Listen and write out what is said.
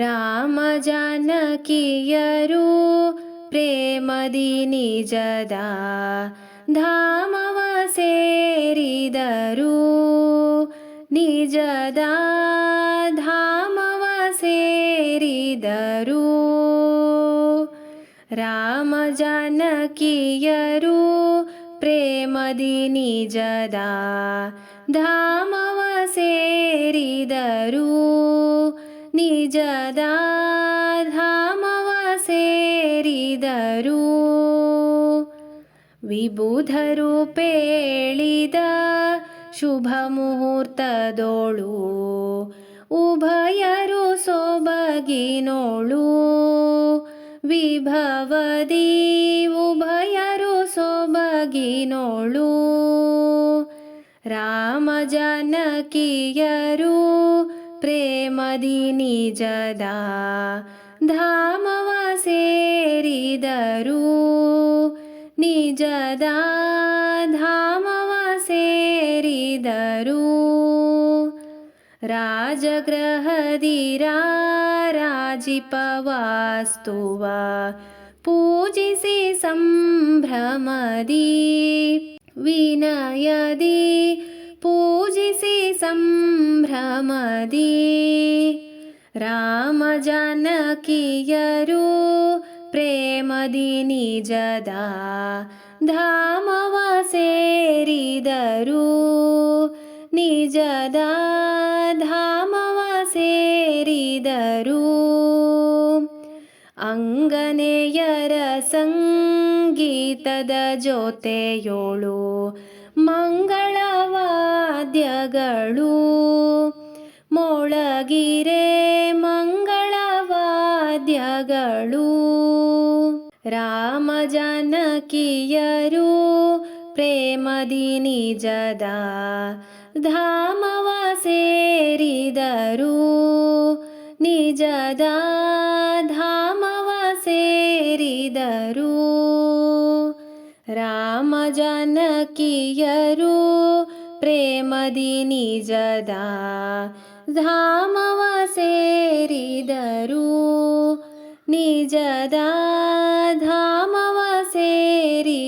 राम जनकीयरु प्रेमदिनिजदा धामसेरिदरु निजदा धामसेरि दरु राम जदा प्रेमदिनिजदा धामसेरिदरु ನಿಜದ ಧಾಮವ ಸೇರಿದರು ವಿಬುಧರು ಪೇಳಿದ ಶುಭ ಮುಹೂರ್ತದೋಳು ಉಭಯರು ಸೊಬಗಿನೋಳು. ವಿಭವದಿ ಉಭಯರು ಸೊಬಗಿನೋಳು. ರಾಮ ಜಾನಕಿಯರು प्रेमदिनि जदा धामवासेरिदरु निजदा। धामवासेरिदरु राजगृहदिराजिपवास्तु वा पूजिसि सम्भ्रमदि। विनयदि। पूजिसि संभ्रमदी रामजनकीयरु प्रेमदि निज धामवसेरिदरु निजदा। धामवसेरिदरु अङ्गनेयर सङ्गीतद अङ्गनयरसङ्गीतद जोतोळु ಅಂಗನೆಯರ ಮೊಳಗಿರೆ ಮೊಳಗಿರೆ ಮಂಗಳವಾದ್ಯಗಳು. ರಾಮ ಜಾನಕಿಯರು ಪ್ರೇಮದಿ ನಿಜದ ಧಾಮವ ಸೇರಿದರು. ನಿಜದ ಧಾಮವ ಸೇರಿದರು. ರಾಮ ಜಾನಕಿಯರು प्रेमदि निजदा धाम वसेरि दरु निजदा धाम वसेरि